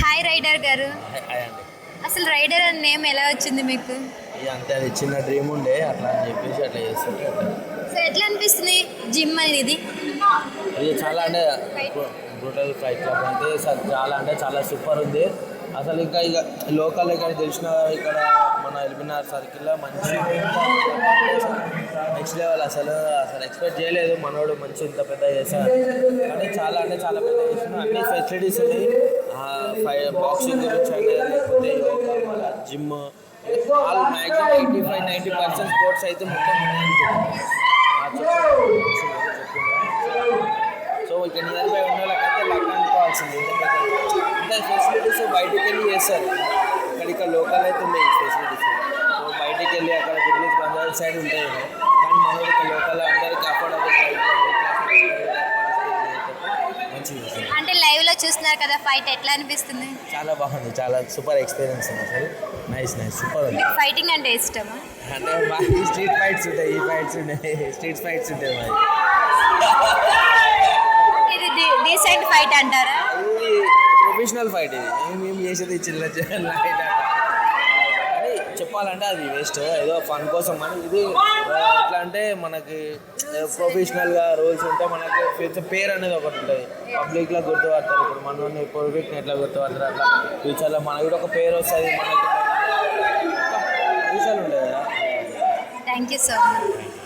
Hi rider గారు. అసలు rider అనే నేమ్ ఎలా వచ్చింది మీకు? ఇక అంతే అది చిన్న డ్రీమ్ ఉండే అట్లా అని చెప్పేసి అట్లా అట్లా. సో ఎట్లా అనిపిస్తుంది జిమ్ అనేది? ఇది చాలా అంటే బ్రూటల్ ఫైట్ క్లబ్ అంటే చాలా అంటే చాలా సూపర్ ఉంది. అసలు ఇంకా ఇక లోకల్ ఇక్కడ తెలిసిన ఇక్కడ మన ఎల్బినార్ సర్కిల్లో మంచి నెక్స్ట్ లెవెల్ అసలు అసలు ఎక్స్పెక్ట్ చేయలేదు. మనోడు మంచి ఇంత పెద్ద చేశాడు. కానీ చాలా అంటే చాలా పెద్ద చేసిన అన్ని ఫెసిలిటీస్ ఉన్నాయి. బాక్సింగ్ గురించి అయినా లేకపోతే gym all maximum eighty five ninety percent sports అయితే మొత్తం సో ఇక్కడ నియర్ బై ఉన్న వాళ్ళకైతే లక్ అనుకోవాల్సింది ఇంత ఫెసిలిటీస్ బయటికి వెళ్ళి చేస్తారు ఇక్కడ ఇక్కడ లోకల్ అయితే ఉన్నాయి ఫెసిలిటీస్ సో బయటికి వెళ్ళి అక్కడ గుడ్లీస్ బంజారా సైడ్ ఉంటాయి కానీ మన ఇక్కడ లోకల్ అందరికీ అఫోర్డబుల్ మంచిది అంటే లైవ్ చూస్తున్నారు కదా ఫైట్ ఎట్లా అనిపిస్తుంది? చాలా బాగుంది. చాలా సూపర్ ఎక్స్పీరియన్స్ ఉంది అసలు. నైస్ నైస్ సూపర్ ఉంది. మీకు ఫైటింగ్ అంటే ఇష్టమా? అంటే మాకు స్ట్రీట్ ఫైట్స్ ఉంటాయి ఈ ఫైట్స్ ఉంటాయి స్ట్రీట్ ఫైట్స్ ఉంటాయి మాది. ఇది డీసెంట్ ఫైట్ అంటారా? ఇది ప్రొఫెషనల్ ఫైట్ ఇది. మేము మేము చేసేది చిన్న చిన్న అని చెప్పాలంటే అది వేస్ట్ ఏదో ఫన్ కోసం అని. ఇది ఎట్లా అంటే మనకి ప్రొఫెషనల్గా రోల్స్ ఉంటే మనకి ఫ్యూచర్ పేరు అనేది ఒకటి ఉంటుంది. పబ్లిక్లో గుర్తుపడతారు. ఇప్పుడు మనల్ని పబ్లిక్ని ఎట్లా గుర్తుపడతారు అట్లా. ఫ్యూచర్లో మనకి కూడా ఒక పేరు వస్తుంది. మనకి ఫ్యూచర్ ఉంటాయి కదా థ్యాంక్ యూ సో మచ్